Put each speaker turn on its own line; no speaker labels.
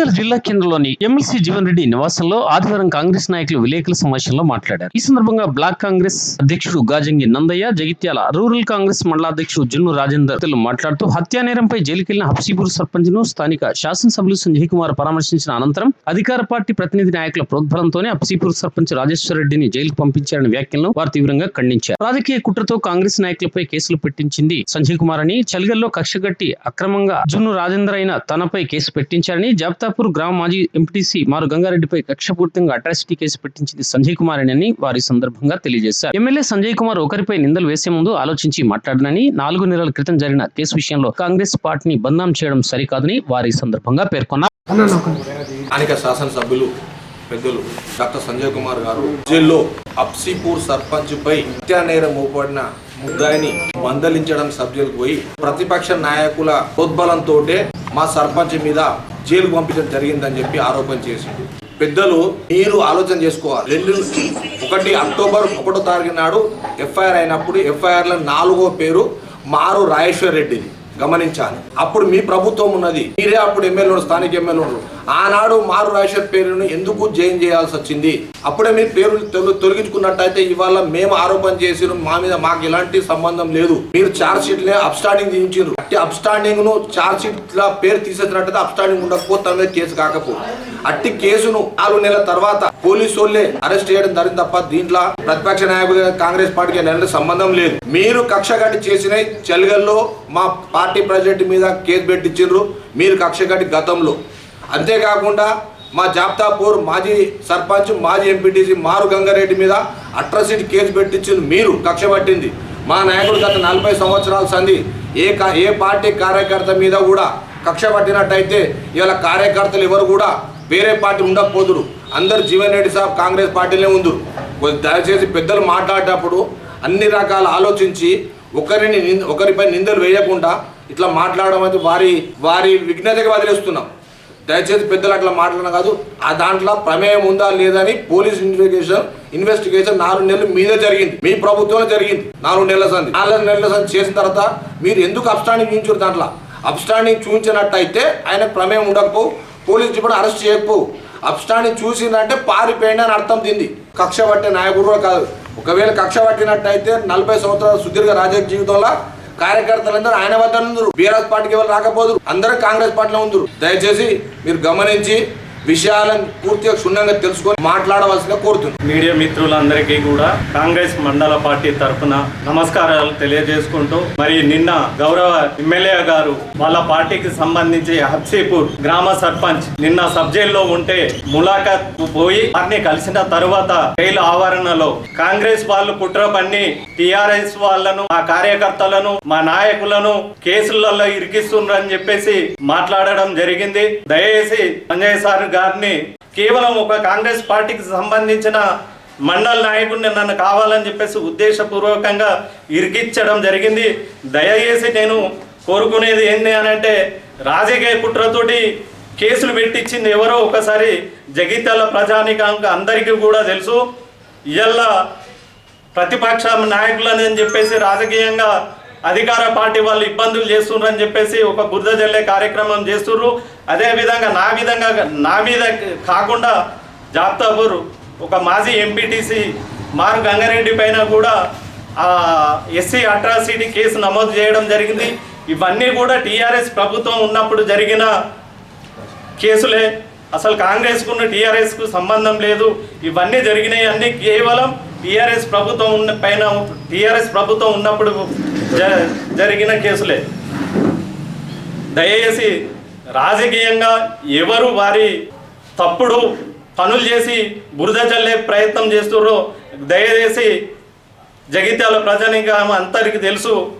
జగిత్యాల జిల్లా కేంద్రంలోని ఎమ్మెల్సీ జీవన్ రెడ్డి నివాసంలో ఆదివారం కాంగ్రెస్ నాయకులు విలేకరుల సమావేశంలో మాట్లాడారు. ఈ సందర్భంగా బ్లాక్ కాంగ్రెస్ అధ్యక్షుడు గాజంగి నందయ్య జగిత్యాల రూరల్ కాంగ్రెస్ మండలాధ్యక్షుడు జున్ను రాజేందర్ మాట్లాడుతూ హత్యా నేరంపై జైలుకెళ్ళిన హబ్సీపూర్ సర్పంచ్ను స్థానిక శాసనసభ్యులు సంజయ్ కుమార్ పరామర్శించిన అనంతరం అధికార పార్టీ ప్రతినిధి నాయకుల ప్రోద్బలంతోనే హబ్సీపూర్ సర్పంచ్ రాజేశ్వర రెడ్డిని జైలుకు పంపించారని వ్యాఖ్యలను వారు తీవ్రంగా ఖండించారు. రాజకీయ కుట్రతో కాంగ్రెస్ నాయకులపై కేసులు పెట్టించింది సంజయ్ కుమార్ అని చలిగల్లో కక్షగట్టి అక్రమంగా జున్ను రాజేందర్ అయిన తనపై కేసు పెట్టించారని జాబితా జాబ్తాపూర్ గ్రామ మాజీ ఎంపీటీసీ మారు గంగారెడ్డిపై కక్షపూర్తంగా అట్రాసిటీ కేసు పెట్టించింది సంజయ్ కుమార్ అని వారి సందర్భంగా తెలియజేశారు. ఎమ్మెల్యే సంజయ్ కుమార్ ఒకరిపై నిందలు వేసే ముందు ఆలోచించి మాట్లాడనని నాలుగు నెలల క్రితం జరిగిన కేసు విషయంలో కాంగ్రెస్ పార్టీని బంధం చేయడం సరికాదని వారి సందర్భంగా పేర్కొన్నారు.
స్థానిక శాసనసభ్యులు పెద్దలు డాక్టర్ సంజయ్ కుమార్ గారు జైల్లో అప్సీపూర్ సర్పంచ్ పై హత్యా నేరం మోపడిన ముద్దాయిని మందలించడం సభ్యులకు పోయి ప్రతిపక్ష నాయకుల ప్రోద్బలంతో మా సర్పంచ్ మీద జైలుకు పంపించడం జరిగిందని చెప్పి ఆరోపణ చేసిండు. పెద్దలు మీరు ఆలోచన చేసుకోవాలి. రెండు ఒకటి అక్టోబర్ ఒకటో తారీఖు నాడు ఎఫ్ఐఆర్ అయినప్పుడు ఎఫ్ఐఆర్లో నాలుగో పేరు మారు రాజేశ్వర్ రెడ్డిది గమనించాలి. అప్పుడు మీ ప్రభుత్వం ఉన్నది. మీరే అప్పుడు ఎమ్మెల్యేలు స్థానిక ఎమ్మెల్యేలు. ఆనాడు మారు రాజేశ్వర్ పేరును ఎందుకు జైన్ చేయాల్సి వచ్చింది? అప్పుడే మీ పేరు తొలగించుకున్నట్టయితే ఇవాళ మేము ఆరోపణ చేసి మా మీద మాకు ఎలాంటి సంబంధం లేదు. మీరు చార్జ్ షీట్ అప్స్టాండింగ్ చేయించారు అప్స్టాండింగ్ను చార్జ్ షీట్ లా పేరు తీసేసినట్టయితే అప్స్టాండింగ్ ఉండకపోతే తన మీద కేసు కాకపోతే అట్టి కేసును నాలుగు నెలల తర్వాత పోలీసు వాళ్ళే అరెస్ట్ చేయడం జరిగింది తప్ప దీంట్లో ప్రతిపక్ష నాయకులు కాంగ్రెస్ పార్టీకి నెల సంబంధం లేదు. మీరు కక్షగట్టి చేసిన చెలగల్లో మా పార్టీ ప్రెసిడెంట్ మీద కేసు పెట్టించారు మీరు కక్షగట్టి గతంలో. అంతేకాకుండా మా జాబ్తాపూర్ మాజీ సర్పంచ్ మాజీ ఎంపీటీసీ మారు గంగారెడ్డి మీద అట్రసిటీ కేసు పెట్టించింది మీరు కక్ష పట్టింది. మా నాయకుడు గత నలభై సంవత్సరాల సంధి ఏ ఏ పార్టీ కార్యకర్త మీద కూడా కక్ష పట్టినట్టయితే ఇవాళ కార్యకర్తలు ఎవరు కూడా వేరే పార్టీ ఉండకపోదురు. అందరు జీవన్ రెడ్డి సాబ్ కాంగ్రెస్ పార్టీనే ఉందరు. దయచేసి పెద్దలు మాట్లాడేటప్పుడు అన్ని రకాల ఆలోచించి ఒకరిని ఒకరిపై నిందలు వేయకుండా ఇట్లా మాట్లాడడం అయితే వారి వారి విఘ్నతకి వదిలేస్తున్నాం. దయచేసి పెద్దలు అట్లా మాట్లాడడం కాదు. ఆ దాంట్లో ప్రమేయం ఉందా లేదని పోలీస్ ఇన్వెస్టిగేషన్ ఇన్వెస్టిగేషన్ నాలుగు నెలలు మీద జరిగింది. మీ ప్రభుత్వంలో జరిగింది. నాలుగు నెలల సంది నాలుగు నెలల సంది చేసిన తర్వాత మీరు ఎందుకు అబ్స్టాండింగ్ చూపించారు దాంట్లో? అబ్స్టాండింగ్ చూపించినట్టయితే ఆయన ప్రమేయం ఉండకపో పోలీసు ఇప్పుడు అరెస్ట్ చేయకపో అబ్స్టాండింగ్ చూసిందంటే పారిపోయింది అని అర్థం తింది కక్ష పట్టే నాయకుడు కాదు. ఒకవేళ కక్ష పట్టినట్టయితే నలభై సంవత్సరాల సుదీర్ఘ రాజకీయ జీవితంలో కార్యకర్తలందరూ ఆయన వద్ద ఉందరు బీఆర్ఎస్ పార్టీకి ఎవరు రాకపోదురు? అందరూ కాంగ్రెస్ పార్టీలో ఉందరు. దయచేసి మీరు గమనించి విషయాలను పూర్తిగా క్షుణ్ణంగా తెలుసుకొని మాట్లాడవలసిన కోరుతున్నాను.
మీడియా మిత్రులందరికీ కూడా కాంగ్రెస్ మండల పార్టీ తరఫున నమస్కారాలు తెలియజేసుకుంటూ మరి నిన్న గౌరవ ఎమ్మెల్యే గారు వాళ్ళ పార్టీకి సంబంధించి హబ్సీపూర్ గ్రామ సర్పంచ్ నిన్న సబ్ జైల్లో ఉంటే ములాఖాత్ పోయి వారిని కలిసిన తరువాత జైలు ఆవరణలో కాంగ్రెస్ వాళ్ళు కుట్ర పన్ని టిఆర్ఎస్ వాళ్ళను మా కార్యకర్తలను మా నాయకులను కేసులలో ఇరికిస్తున్నారని చెప్పేసి మాట్లాడడం జరిగింది. దయచేసి సంజయ్ సార్ గారిని కేవలం ఒక కాంగ్రెస్ పార్టీకి సంబంధించిన మండల నాయకుడిని నన్ను కావాలని చెప్పేసి ఉద్దేశపూర్వకంగా ఇరికిచ్చడం జరిగింది. దయచేసి నేను కోరుకునేది ఏంటి అని అంటే రాజకీయ కుట్రతోటి కేసులు పెట్టించింది ఎవరో ఒకసారి జగిత్యాల ప్రజానికాంగ అందరికీ కూడా తెలుసు. ఇవాళ ప్రతిపక్ష నాయకులని చెప్పేసి రాజకీయంగా అధికార పార్టీ వాళ్ళు ఇబ్బందులు చేస్తున్నారని చెప్పేసి ఒక బురద జల్లే కార్యక్రమం చేస్తున్నారు అదేవిధంగా నా విధంగా నా మీద కాకుండా జాబ్తాపూర్ ఒక మాజీ ఎంపీటీసీ మారు గంగారెడ్డి పైన కూడా ఎస్సీ అట్రాసిటీ కేసు నమోదు చేయడం జరిగింది. ఇవన్నీ కూడా టీఆర్ఎస్ ప్రభుత్వం ఉన్నప్పుడు జరిగిన కేసులే. అసలు కాంగ్రెస్కు టీఆర్ఎస్కు సంబంధం లేదు. ఇవన్నీ జరిగినాయి అన్నీ కేవలం టీఆర్ఎస్ ప్రభుత్వం ఉన్న పైన టీఆర్ఎస్ ప్రభుత్వం ఉన్నప్పుడు జ- జరిగిన కేసులే. దయచేసి రాజకీయంగా ఎవరు వారి తప్పుడు పనులు చేసి బురద చల్లే ప్రయత్నం చేస్తున్నారో దయచేసి జగిత్యాల ఆమె అందరికీ తెలుసు.